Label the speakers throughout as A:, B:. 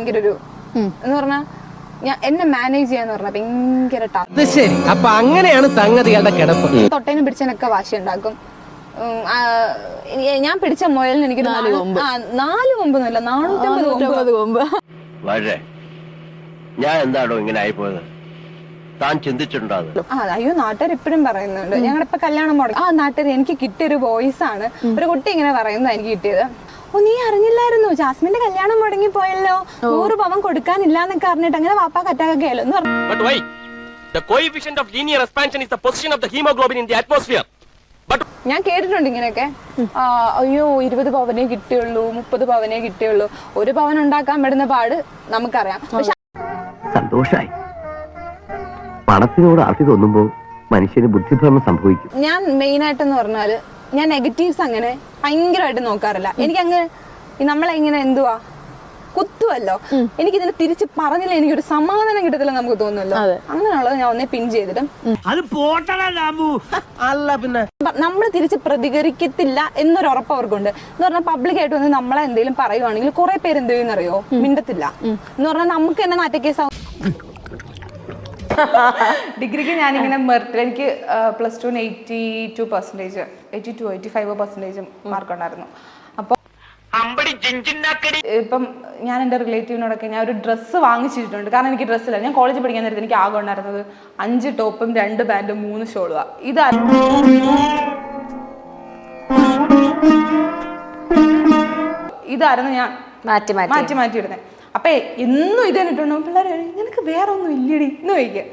A: ഭയങ്കര ഒരു എന്ന് പറഞ്ഞാൽ ഞാൻ എന്നെ മാനേജ് ചെയ്യാന്ന് പറഞ്ഞ ഭയങ്കര ടഫ്
B: ശരി. അപ്പൊ അങ്ങനെയാണ് സംഗതികളുടെ കിടപ്പ്.
A: തൊട്ടേനും പിടിച്ചതിനൊക്കെ വാശി ഉണ്ടാക്കും ഞാൻ പിടിച്ച മുയലിന് എനിക്ക് നാല് കൊമ്പ്. നാല് കൊമ്പൊന്നുമില്ല നാനൂറ്റമ്പത് കൊമ്പ്.
C: ഞാൻ എന്താണോ ഇങ്ങനെ ആയിപ്പോയത്? താൻ ചിന്തിച്ചിട്ടുണ്ടോ
A: ആ അയ്യോ നാട്ടുകാർ ഇപ്പോഴും പറയുന്നുണ്ട്. ഞങ്ങളുടെ ഇപ്പൊ കല്യാണം മുടങ്ങി ആ നാട്ടുകാർ എനിക്ക് കിട്ടിയൊരു വോയിസ് ആണ്. ഒരു കുട്ടി ഇങ്ങനെ പറയുന്നത് എനിക്ക് കിട്ടിയത്. ഓ നീ അറിഞ്ഞില്ലായിരുന്നു? ജാസ്മിന്റെ കല്യാണം മുടങ്ങി പോയല്ലോ നൂറ് പവൻ കൊടുക്കാനില്ല എന്നൊക്കെ അറിഞ്ഞിട്ട് അങ്ങനെ വാപ്പാ കറ്റാക്കല്ലോ എന്ന് പറഞ്ഞു.
D: But why? The coefficient of linear expansion is the position of the hemoglobin in the atmosphere. But
A: ഞാൻ കേട്ടിട്ടുണ്ട് ഇങ്ങനെയൊക്കെ. അയ്യോ ഇരുപത് പവനേ കിട്ടിയുള്ളൂ മുപ്പത് പവനേ കിട്ടിയുള്ളൂ. ഒരു പവൻ ഉണ്ടാക്കാൻ പെടുന്ന പാട് നമുക്കറിയാം. പക്ഷെ
C: സന്തോഷായി. പണത്തിനോട് ആർത്തി തോന്നുമ്പോൾ മനുഷ്യന് ബുദ്ധിഭ്രമം സംഭവിക്കും.
A: ഞാൻ മെയിൻ ആയിട്ടെന്ന് പറഞ്ഞാൽ ഞാൻ നെഗറ്റീവ്സ് അങ്ങനെ ഭയങ്കരമായിട്ട് നോക്കാറില്ല. എനിക്ക് അങ്ങ് നമ്മളെ ഇങ്ങനെ എന്തുവാ? കുത്തുവല്ലോ. എനിക്ക് ഇതിനെ തിരിച്ച് പറഞ്ഞില്ല? എനിക്കൊരു സമാധാനം കിട്ടത്തില്ല നമുക്ക് തോന്നുമല്ലോ. അങ്ങനെയുള്ളത് ഞാൻ ഒന്നേ പിൻ ചെയ്തിട്ടും
B: അല്ല പിന്നെ.
A: നമ്മൾ തിരിച്ച് പ്രതികരിക്കത്തില്ല എന്നൊരു ഉറപ്പ് അവർക്കുണ്ട്. എന്ന് പറഞ്ഞാൽ പബ്ലിക്കായിട്ട് വന്ന് നമ്മളെ എന്തെങ്കിലും പറയുവാണെങ്കിൽ കുറെ പേര് എന്ത് ചെയ്യുന്നറിയോ മിണ്ടത്തില്ല. എന്ന് പറഞ്ഞാൽ നമുക്ക് തന്നെ നാറ്റക്കേസ് ഡിഗ്രിക്ക് ഞാനിങ്ങനെ മെറിറ്റിൽ എനിക്ക് plus two eighty two percentage eighty two eighty five percentage mark ഉണ്ടായിരുന്നു. ഇപ്പം ഞാൻ എന്റെ റിലേറ്റീവിനോടൊക്കെ ഞാൻ ഒരു ഡ്രസ്സ് വാങ്ങിച്ചിട്ടുണ്ട്. കാരണം എനിക്ക് ഡ്രസ്സില്ല. ഞാൻ കോളേജിൽ പഠിക്കാൻ നേരത്തെ എനിക്ക് ആകെ ഉണ്ടായിരുന്നത് അഞ്ച് ടോപ്പും രണ്ട് പാന്റും മൂന്ന് ഷോളുക ഇത്. ഇതായിരുന്നു ഞാൻ
E: മാറ്റി മാറ്റി.
A: മാറ്റി ഇടുന്നത് അപ്പൊ എന്നും ഇത് തന്നിട്ടുണ്ടോ പിള്ളേർ നിനക്ക് വേറെ ഒന്നും ഇല്ലടി. എന്ന് ചോദിക്കുക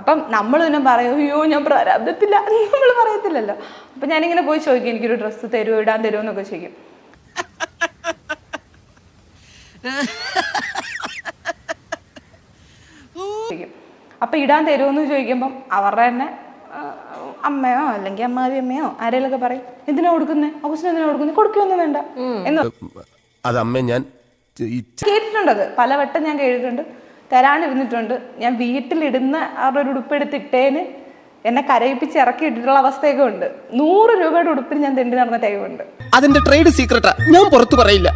A: അപ്പം നമ്മൾ പിന്നെ പറയും അയ്യോ ഞാൻ പ്രാരാബ്ദത്തില്ല നമ്മൾ പറയത്തില്ലല്ലോ. അപ്പൊ ഞാനിങ്ങനെ പോയി ചോദിക്കും എനിക്കൊരു ഡ്രസ്സ് തരുമോ ഇടാൻ തരുമോ എന്നൊക്കെ ചോദിക്കും. അപ്പൊ ഇടാൻ തരുമെന്ന് ചോദിക്കുമ്പം അവരുടെ തന്നെ അമ്മയോ അല്ലെങ്കിൽ അമ്മാവി അമ്മയോ ആരെങ്കിലൊക്കെ പറയും എന്തിനാ കൊടുക്കുന്നേ? ഓഗസ്റ്റിന് എന്തിനാ കൊടുക്കുന്നത് കൊടുക്കുകയൊന്നും വേണ്ട. എന്ന്
F: അതമ്മ ഞാൻ
A: കേട്ടിട്ടുണ്ടത് പലവട്ടം ഞാൻ കേട്ടിട്ടുണ്ട്. തരാണ്ടിരുന്നിട്ടുണ്ട് ഞാൻ വീട്ടിലിടുന്ന അവരുടെ ഒരു ഉടുപ്പ് ഇട്ടേന് എന്നെ കരയിപ്പിച്ച് ഇറക്കി ഇട്ടിട്ടുള്ള അവസ്ഥയൊക്കെ ഉണ്ട്. നൂറ് രൂപയുടെ ഉടുപ്പിന് ഞാൻ തെണ്ടി നടന്ന ടൈമുണ്ട്
F: അതിന്റെ ട്രേഡ് സീക്രട്ടാ ഞാൻ പുറത്തു പറയില്ല.